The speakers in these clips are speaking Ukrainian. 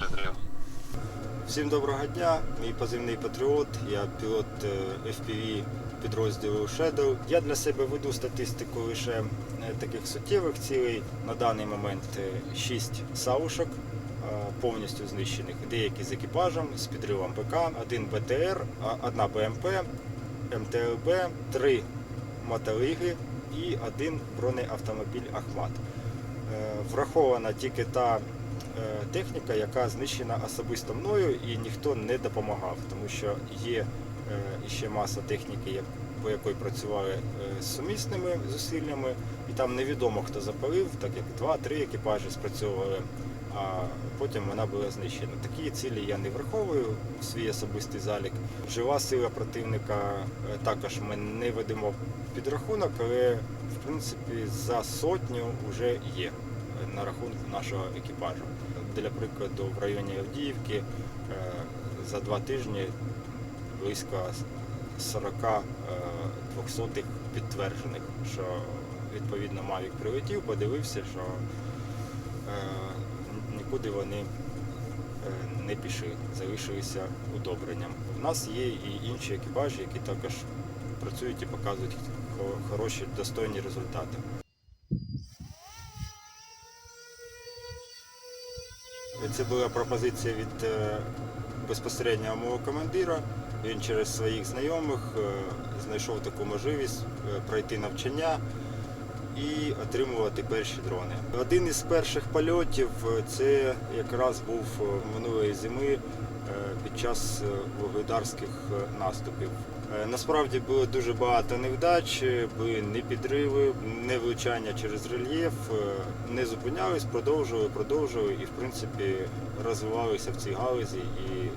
Разрыв. Всім доброго дня. Мій позивний Патріот. Я пілот е, FPV підрозділу Shadow. Я для себе веду статистику лише е, таких суттєвих цілей. На даний момент 6 саушок е, повністю знищених. Деякі з екіпажем, з підривом ПК, один БТР, одна БМП, МТЛБ, три мотолиги і один бронеавтомобіль Ахмат. Е, Врахована тільки та е, техніка, яка знищена особисто мною і ніхто не допомагав, тому що є е, ще маса техніки, по якої працювали з сумісними зусиллями, і там невідомо хто запалив, так як два-три екіпажі спрацьовували, а потім вона була знищена. Такі цілі я не враховую в свій особистий залік. Жива сила противника також ми не ведемо підрахунок, але в принципі за сотню вже є е, на рахунку нашого екіпажу. Для прикладу, в районі Авдіївки е, за два тижні близько 40 е, двохсотих підтверджених, що відповідно Мавік прилетів, подивився, що е, нікуди вони е, не пішли, залишилися удобренням. У нас є і інші екіпажі, які також працюють і показують хороші, достойні результати. Це була пропозиція від е, безпосереднього мого командира. Він через своїх знайомих е, знайшов таку можливість е, пройти навчання і отримувати перші дрони. Один із перших польотів це якраз був минулої зими під час вугледарських наступів. Е, Насправді було дуже багато невдач, були не підриви, не влучання через рельєф, е, не зупинялись, продовжували, продовжували і в принципі розвивалися в цій галузі і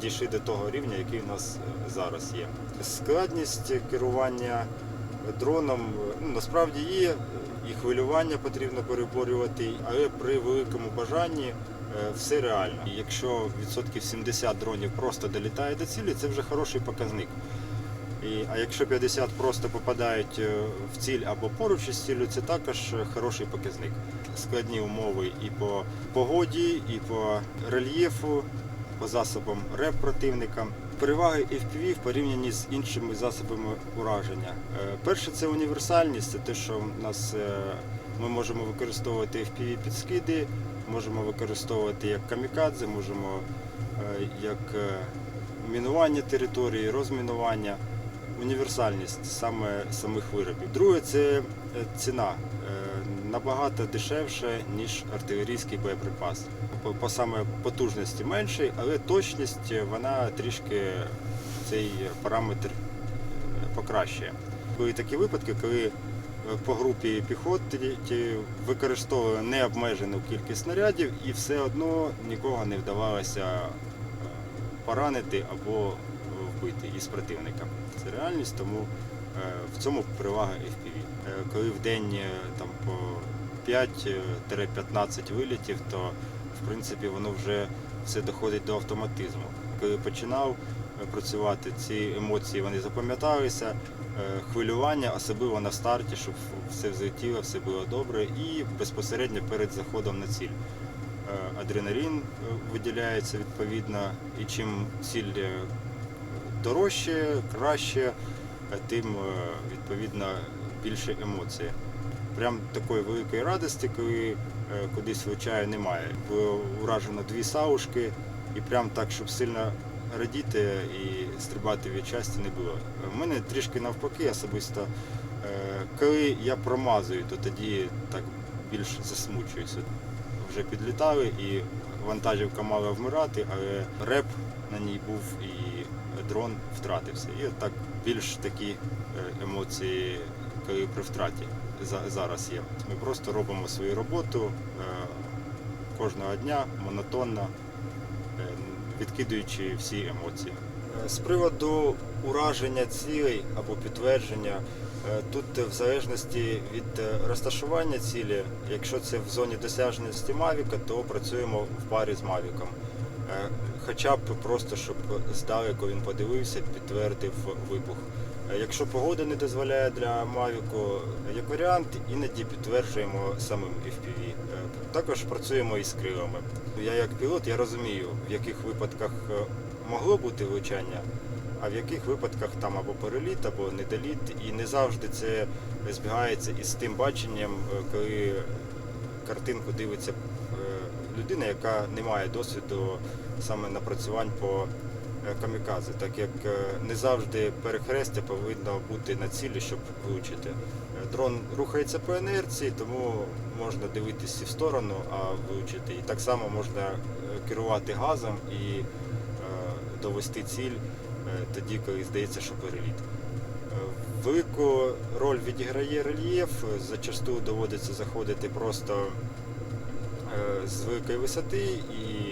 дійшли до того рівня, який у нас е, зараз є. Складність керування дроном ну, насправді є, і хвилювання потрібно переборювати, але при великому бажанні е, все реально. Якщо відсотків 70 дронів просто долітає до цілі, це вже хороший показник. І, а якщо 50 просто попадають е, в ціль або поруч із ціллю, це також хороший показник. Складні умови і по погоді, і по рельєфу, по засобам РЕП противника. Переваги FPV в порівнянні з іншими засобами ураження. Е, Перше це універсальність, це те, що в нас е, ми можемо використовувати FPV підскиди, можемо використовувати як камікадзе, можемо е, як мінування території, розмінування. Універсальність саме самих виробів. Друге це ціна. Набагато дешевше, ніж артилерійський боєприпас. По, саме потужності менший, але точність е, вона трішки цей параметр е, покращує. Були такі випадки, коли е, по групі піхоти використовували необмежену кількість снарядів і все одно нікого не вдавалося поранити або вбити із противника. Це реальність, тому в цьому перевага FPV. Е, Коли в день е, там по 5-15 вилітів, то в принципі воно вже все доходить до автоматизму. Коли починав е, працювати, ці емоції вони запам'яталися, е, хвилювання, особливо на старті, щоб все взлетіло, все було добре, і безпосередньо перед заходом на ціль. Е, Адреналін е, виділяється відповідно, і чим ціль е, дорожче, краще, е, тим е, відповідно більше емоцій. Прям такої великої радості, коли е, кудись влучає, немає. Було уражено дві саушки, і прям так, щоб сильно радіти і стрибати від щастя не було. У мене трішки навпаки особисто. е, Коли я промазую, то тоді так більш засмучуюся. Вже підлітали і вантажівка мала вмирати, але реп на ній був і дрон втратився. І так більш такі е, емоції, при втраті зараз є. Ми просто робимо свою роботу е, кожного дня монотонно, е, відкидуючи всі емоції. Е, З приводу ураження цілей або підтвердження, тут в залежності від розташування цілі, якщо це в зоні досяжності Мавіка, то працюємо в парі з Мавіком. Хоча б просто, щоб здалеку він подивився, підтвердив вибух. Е, Якщо погода не дозволяє для Мавіку, як варіант, іноді підтверджуємо самим FPV. Е, Також працюємо із крилами. Я як пілот я розумію, в яких випадках е, могло бути влучання, а в яких випадках там або переліт, або недоліт. І не завжди це збігається із тим баченням, коли картинку дивиться людина, яка не має досвіду саме напрацювань по камікадзе, так як е, не завжди перехрестя повинно бути на цілі, щоб влучити. Е, Дрон рухається по інерції, тому можна дивитися в сторону, а влучити. І так само можна е, керувати газом і е, довести ціль е, тоді, коли здається, що переліт. Е, Велику роль відіграє рельєф. Зачасту доводиться заходити просто е, з великої висоти і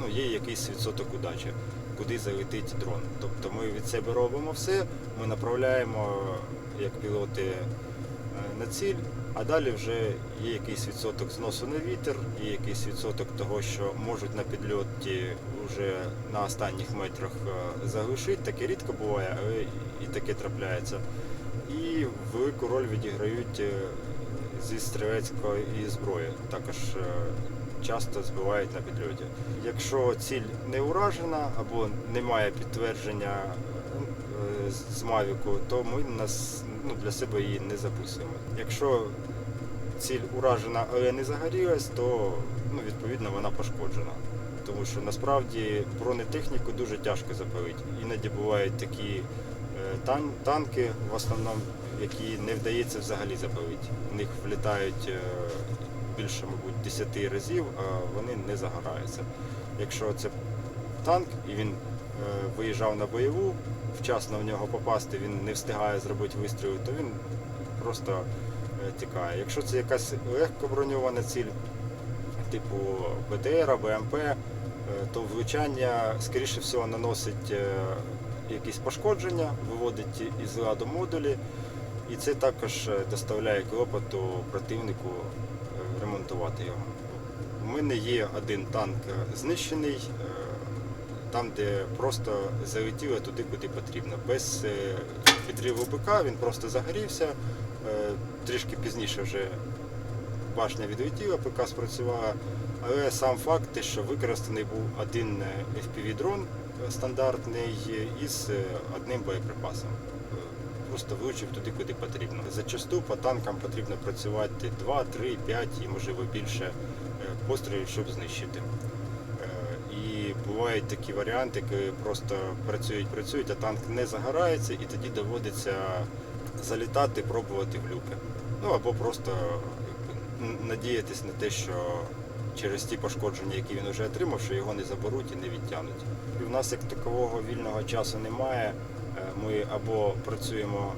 ну, є якийсь відсоток удачі, куди залетить дрон. Тобто ми від себе робимо все, ми направляємо як пілоти е, на ціль, а далі вже є якийсь відсоток зносу на вітер, є якийсь відсоток того, що можуть на підльоті вже на останніх метрах е, заглушити. Таке рідко буває, але і таке трапляється. І велику роль відіграють е, зі стрілецької зброї. Також е, часто збивають на підльоті. Якщо ціль не уражена або немає підтвердження е, з Мавіку, то ми нас ну, для себе її не записуємо. Якщо ціль уражена, але не загорілась, то ну, відповідно вона пошкоджена. Тому що насправді бронетехніку дуже тяжко запалити. Іноді бувають такі е, тан- танки, в основному, які не вдається взагалі запалити. В них влітають е, більше, мабуть, 10 разів, вони не загораються. Якщо це танк і він е, виїжджав на бойову, вчасно в нього попасти, він не встигає зробити вистріл, то він просто е, тікає. Якщо це якась легко броньована ціль, типу БТР, БМП, е, то влучання, скоріше всього, наносить якісь пошкодження, виводить із ладу модулі, і це також доставляє клопоту противнику ремонтувати його. У мене є один танк е, знищений, е, там, де просто залетіло туди, куди потрібно. Без е, підриву БК він просто загорівся. Е, Трішки пізніше вже башня відлетіла, ПК спрацювала. Але сам факт, що використаний був один е, FPV-дрон е, стандартний е, із е, одним боєприпасом. Просто влучив туди, куди потрібно. Зачасту по танкам потрібно працювати 2, 3, 5 і можливо більше е, пострілів, щоб знищити. Е, І бувають такі варіанти, коли просто працюють, працюють, а танк не загорається, і тоді доводиться залітати, пробувати в люки. Ну або просто надіятись на те, що через ті пошкодження, які він вже отримав, що його не заберуть і не відтягнуть. І в нас як такового вільного часу немає. Е, Ми або працюємо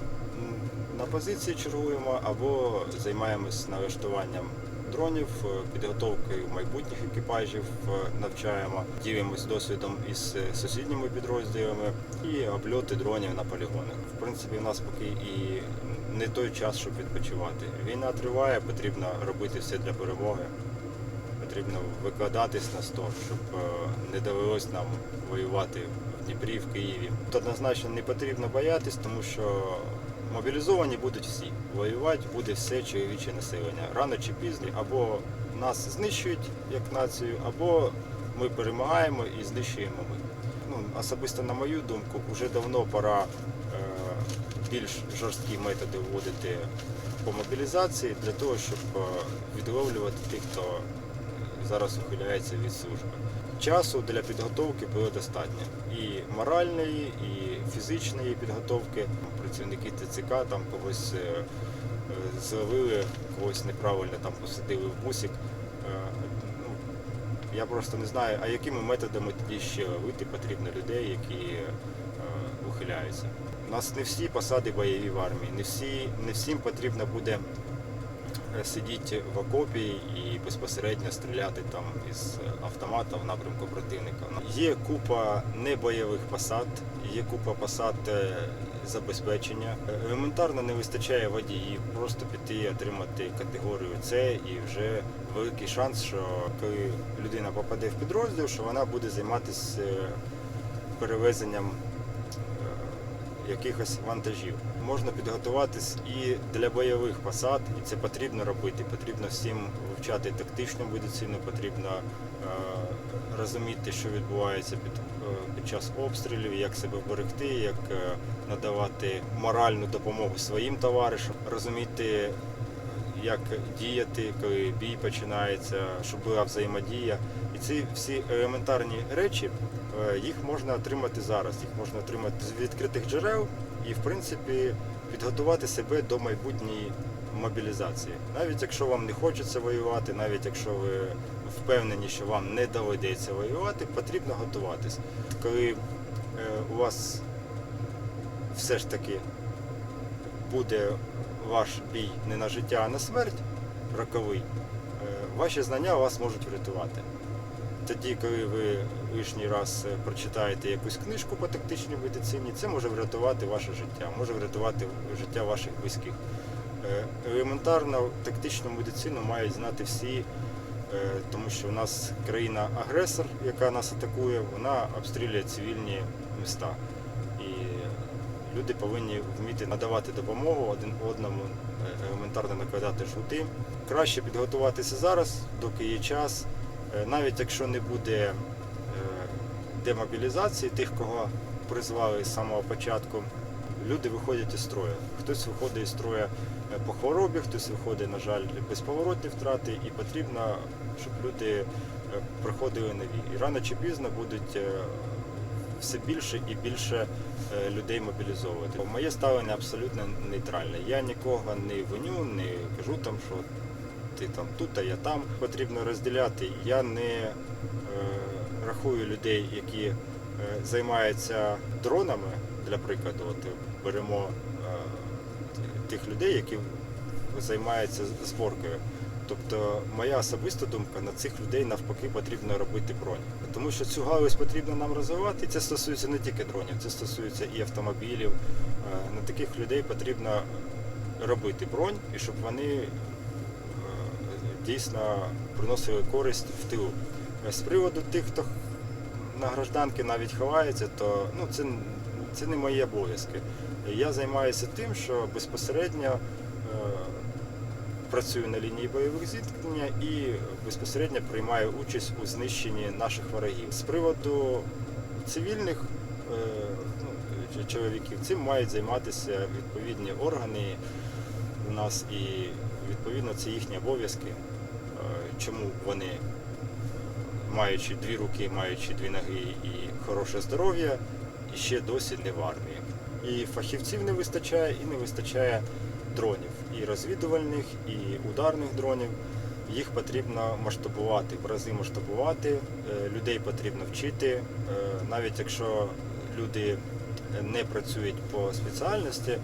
на позиції, чергуємо, або займаємось налаштуванням дронів, е, підготовкою майбутніх екіпажів, е, навчаємо, ділимось досвідом із сусідніми підрозділами і обльоти дронів на полігонах. В принципі, у нас поки і не той час, щоб відпочивати. Війна триває, потрібно робити все для перемоги. Потрібно викладатись на 100, щоб не довелось нам воювати в Дніпрі, в Києві. Однозначно не потрібно боятись, тому що мобілізовані будуть всі. Воювати буде все чоловіче населення. Рано чи пізно або нас знищують як націю, або ми перемагаємо і знищуємо ми. Ну, особисто на мою думку, вже давно пора е, більш жорсткі методи вводити по мобілізації для того, щоб е, відловлювати тих, хто зараз ухиляється від служби. Часу для підготовки було достатньо. І моральної, і фізичної підготовки. Працівники ТЦК там когось е, е, зловили, когось неправильно там посадили в бусик. Е, ну, Я просто не знаю, а якими методами тоді ще ловити потрібно людей, які ухиляються. У нас не всі посади бойові в армії, не, всі, не всім потрібно буде сидіти в окопі і безпосередньо стріляти там із автомата в напрямку противника. Є купа небойових посад, є купа посад е, забезпечення. Е, Елементарно не вистачає водіїв, просто піти отримати категорію С і вже великий шанс, що коли людина попаде в підрозділ, що вона буде займатися е, перевезенням е, якихось вантажів. Можна підготуватись і для бойових посад, і це потрібно робити. Потрібно всім вивчати тактичну медицину, потрібно е, розуміти, що відбувається під, е, під час обстрілів, як себе вберегти, як е, надавати моральну допомогу своїм товаришам, розуміти, як діяти, коли бій починається, щоб була взаємодія. І ці всі елементарні речі їх можна отримати зараз, їх можна отримати з відкритих джерел і, в принципі, підготувати себе до майбутньої мобілізації. Навіть якщо вам не хочеться воювати, навіть якщо ви впевнені, що вам не доведеться воювати, потрібно готуватись. Коли е, у вас все ж таки буде ваш бій не на життя, а на смерть роковий, е, ваші знання вас можуть врятувати. Тоді, коли ви лишній раз е, прочитаєте якусь книжку по тактичній медицині, це може врятувати ваше життя, може врятувати життя ваших близьких. Е, Елементарно тактичну медицину мають знати всі, е, тому що у нас країна-агресор, яка нас атакує, вона обстрілює цивільні міста. І люди повинні вміти надавати допомогу один одному, елементарно накладати жгути. Краще підготуватися зараз, доки є час. Е, Навіть якщо не буде е, демобілізації тих, кого призвали з самого початку, люди виходять із строю. Хтось виходить із строю е, по хворобі, хтось виходить, на жаль, безповоротні втрати, і потрібно, щоб люди приходили нові. І рано чи пізно будуть все більше і більше людей мобілізовувати. Моє ставлення абсолютно нейтральне. Я нікого не виню, не кажу там, що ти там тут, а я там. Потрібно розділяти. Я не е, рахую людей, які е, займаються дронами, для прикладу, от беремо е, тих людей, які займаються зборкою. Тобто моя особиста думка на цих людей навпаки потрібно робити бронь. Тому що цю галузь потрібно нам розвивати. Це стосується не тільки дронів, це стосується і автомобілів. Е, На таких людей потрібно робити бронь, і щоб вони дійсно приносили користь в тилу. З приводу тих, хто на гражданки навіть ховається, то ну, це, це не мої обов'язки. Я займаюся тим, що безпосередньо е, працюю на лінії бойових зіткнення і безпосередньо приймаю участь у знищенні наших ворогів. З приводу цивільних е, ну, чоловіків цим мають займатися відповідні органи у нас і відповідно це їхні обов'язки. Чому вони, маючи дві руки, маючи дві ноги і хороше здоров'я, і ще досі не в армії. І фахівців не вистачає, і не вистачає дронів, і розвідувальних, і ударних дронів. Їх потрібно масштабувати, в рази масштабувати, е, людей потрібно вчити. Е, Навіть якщо люди не працюють по спеціальності, е,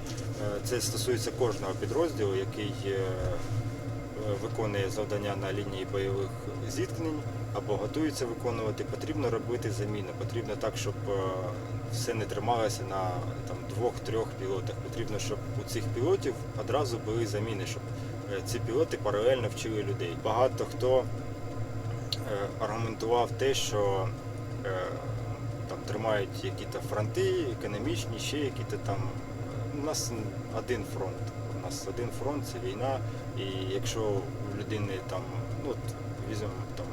це стосується кожного підрозділу, який виконує завдання на лінії бойових зіткнень або готується виконувати, потрібно робити заміну. Потрібно так, щоб е, все не трималося на двох-трьох пілотах. Потрібно, щоб у цих пілотів одразу були заміни, щоб е, ці пілоти паралельно вчили людей. Багато хто е, аргументував те, що там тримають якісь фронти економічні, ще якісь там. У нас один фронт. Нас один фронт це війна. І якщо у людини там, ну візьмемо там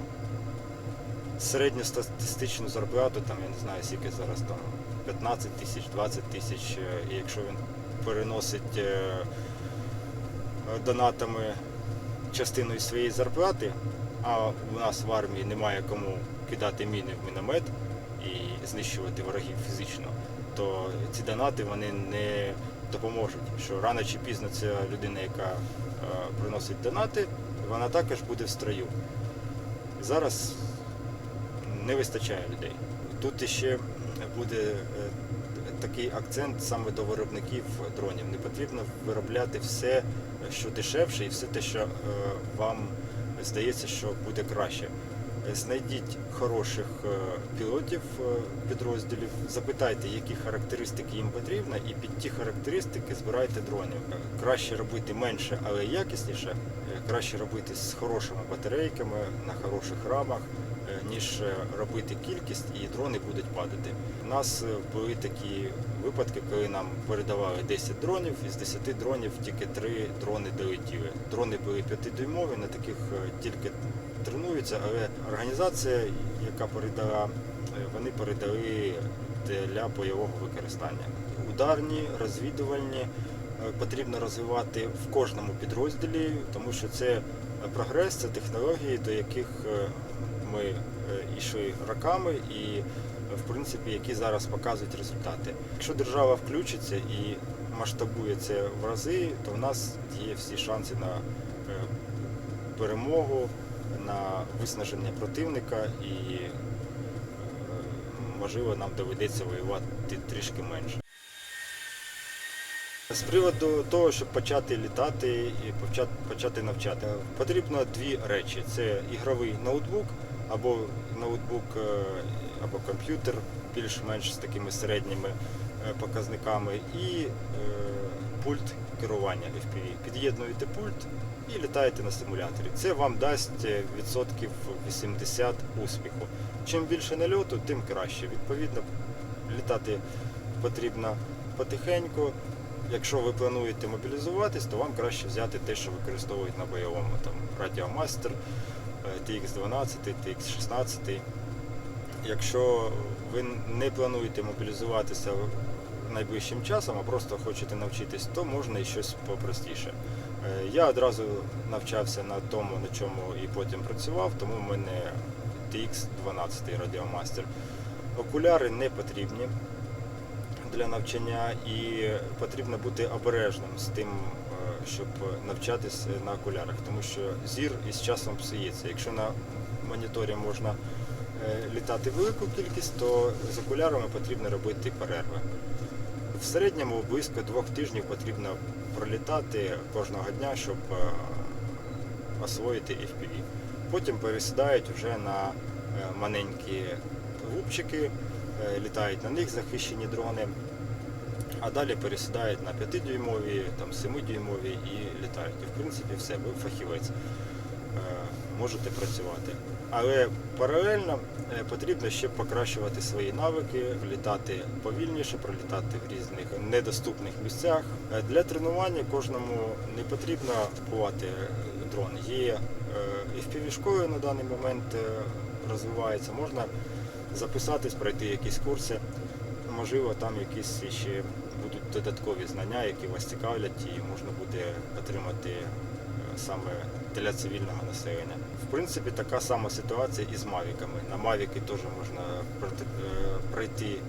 середньостатистичну зарплату, там я не знаю, скільки зараз там 15 тисяч, 20 тисяч, е, і якщо він переносить е, донатами частину своєї зарплати, а у нас в армії немає кому кидати міни в міномет і знищувати ворогів фізично, то ці донати вони не допоможуть. Що рано чи пізно ця людина, яка е, приносить донати, вона також буде в строю. Зараз не вистачає людей. Тут ще буде е, такий акцент саме до виробників дронів. Не потрібно виробляти все, що дешевше, і все те, що е, вам здається, що буде краще. Е, Знайдіть хороших е, пілотів е, підрозділів, запитайте, які характеристики їм потрібно, і під ті характеристики збирайте дронів. Краще робити менше, але якісніше, краще робити з хорошими батарейками, на хороших рамах, ніж робити кількість і дрони будуть падати. У нас були такі випадки, коли нам передавали 10 дронів, із 10 дронів тільки 3 дрони долетіли. Дрони були 5-дюймові, на таких тільки тренуються, але організація, яка передала, е, вони передали для бойового використання. Ударні, розвідувальні е, потрібно розвивати в кожному підрозділі, тому що це прогрес, це технології, до яких е, ми йшли роками і, в принципі, які зараз показують результати. Якщо держава включиться і масштабує це в рази, то в нас є всі шанси на перемогу, на виснаження противника і е, можливо нам доведеться воювати трішки менше. З приводу того, щоб почати літати і почати, навчати, потрібно дві речі: це ігровий ноутбук або ноутбук е, або комп'ютер, більш-менш з такими середніми е, показниками, і пульт керування FPV. Під'єднуєте пульт і літаєте на симуляторі. Це вам дасть е, відсотків 80 успіху. Чим більше нальоту, тим краще. Відповідно, літати потрібно потихеньку. Якщо ви плануєте мобілізуватись, то вам краще взяти те, що використовують на бойовому. Там Радіомастер, е, TX12, TX16. Якщо ви не плануєте мобілізуватися найближчим часом, а просто хочете навчитись, то можна і щось попростіше. Е, Я одразу навчався на тому, на чому і потім працював, тому в мене TX12 Радіомастер. Окуляри не потрібні для навчання і потрібно бути обережним з тим, е, щоб навчатись на окулярах, тому що зір із часом псується. Якщо на моніторі можна е, літати велику кількість, то з окулярами потрібно робити перерви. В середньому близько двох тижнів потрібно пролітати кожного дня, щоб е, освоїти FPV. Потім пересідають вже на е, маленькі губчики, е, літають на них захищені дрони, а далі пересідають на 5-дюймові, там 7-дюймові і літають. І в принципі все, ви фахівець. Е, Можете працювати. Але паралельно е, потрібно ще покращувати свої навики, літати повільніше, пролітати в різних недоступних місцях. Е, Для тренування кожному не потрібно купувати дрон. Є fpv школи на даний момент розвивається. Можна записатись, пройти якісь курси. Можливо, там якісь ще будуть додаткові знання, які вас цікавлять, і можна буде отримати саме для цивільного населення. В принципі, така сама ситуація і з мавіками. На мавіки теж можна е, пройти е,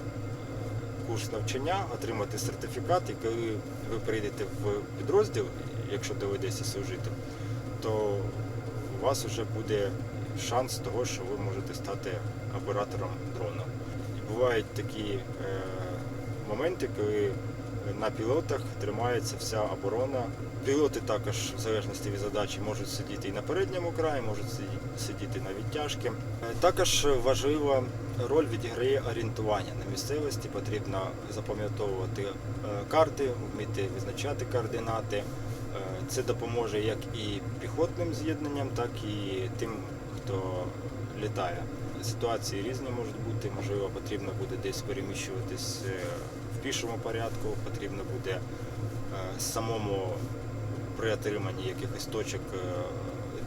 курс навчання, отримати сертифікат, і коли ви прийдете в підрозділ, якщо доведеться служити, то у вас вже буде шанс того, що ви можете стати оператором дрона. І бувають такі е, моменти, коли на пілотах тримається вся оборона. Пілоти також, в залежності від задачі, можуть сидіти і на передньому краї, можуть сидіти на відтяжки. Також важлива роль відіграє орієнтування на місцевості. Потрібно запам'ятовувати е, карти, вміти визначати координати. Е, Це допоможе як і піхотним з'єднанням, так і тим, хто літає. Ситуації різні можуть бути. Можливо, потрібно буде десь переміщуватись е, пішому порядку, потрібно буде е, самому при отриманні якихось точок е,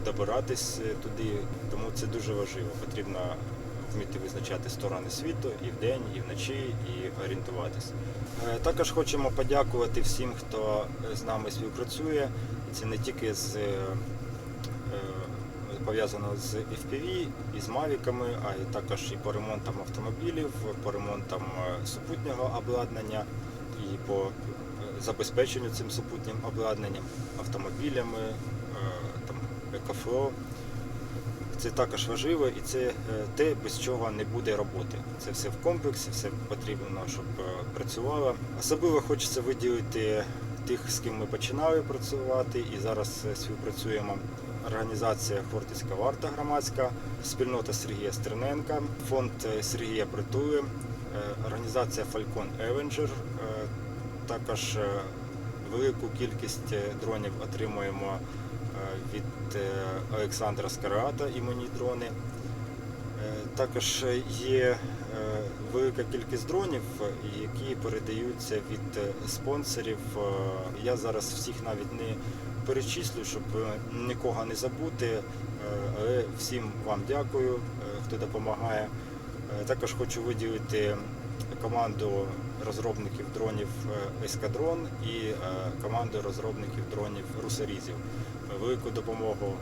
добиратись е, туди. Тому це дуже важливо. Потрібно вміти визначати сторони світу і вдень, і вночі, і орієнтуватись. Також хочемо подякувати всім, хто з нами співпрацює. Це не тільки з пов'язано з FPV і з мавіками, а й також і по ремонтам автомобілів, по ремонтам е, супутнього обладнання і по е, забезпеченню цим супутнім обладнанням, автомобілями, е, там, екофло. Це також важливо і це те, без чого не буде роботи. Це все в комплексі, все потрібно, щоб працювало. Особливо хочеться виділити тих, з ким ми починали працювати і зараз е, співпрацюємо. Організація Хортицька варта громадська, спільнота Сергія Стерненка, фонд е, Сергія Притули, е, організація Falcon Avenger. Також велику кількість дронів отримуємо від Олександра Скарата імені дрони. Е, Також є велика кількість дронів, е, які передаються від е, спонсорів. Е, Я зараз всіх навіть не перечислю, щоб нікого не забути. Але всім вам дякую, хто допомагає. Також хочу виділити команду розробників дронів Ескадрон і команду розробників дронів Русорізів. Велику допомогу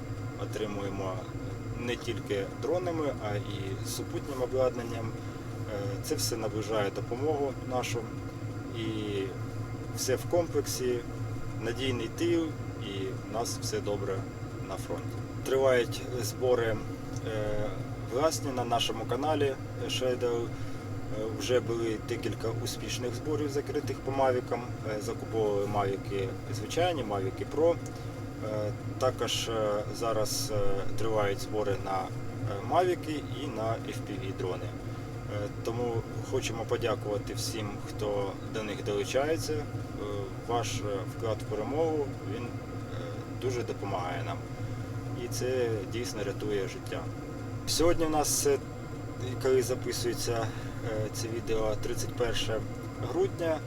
отримуємо не тільки дронами, а і супутнім обладнанням. Це все наближає допомогу нашу і все в комплексі, надійний тил і в нас все добре на фронті. Тривають збори е, власні на нашому каналі Shadow. Е, Вже були декілька успішних зборів закритих по мавікам. Е, Закуповували мавіки звичайні, мавіки Pro. Також зараз тривають збори на мавіки і на FPV дрони. Е, Тому хочемо подякувати всім, хто до них долучається. Е, Ваш е, вклад в перемогу він е, дуже допомагає нам. І це дійсно рятує життя. Сьогодні у нас, е, коли записується е, це відео 31 грудня,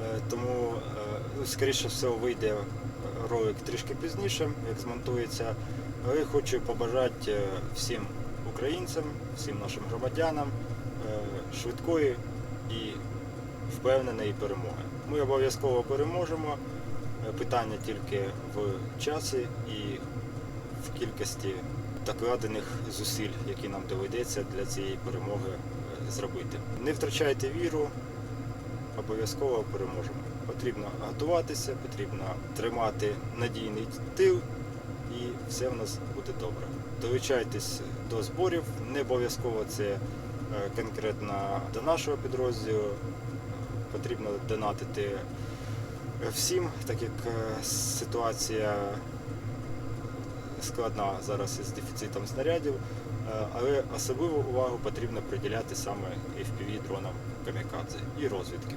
е, тому е, ну, скоріше всього вийде ролик трішки пізніше, як змонтується. Але хочу побажати е, всім українцям, всім нашим громадянам е, швидкої і впевненої перемоги. Ми обов'язково переможемо. Е, Питання тільки в часі і в кількості докладених зусиль, які нам доведеться для цієї перемоги е, зробити. Не втрачайте віру, обов'язково переможемо. Потрібно готуватися, потрібно тримати надійний тил і все в нас буде добре. Долучайтесь до зборів, не обов'язково це конкретно до нашого підрозділу. Потрібно донатити всім, так як е, ситуація складна зараз із дефіцитом снарядів, е, але особливу увагу потрібно приділяти саме FPV дронам камікадзе і розвідки.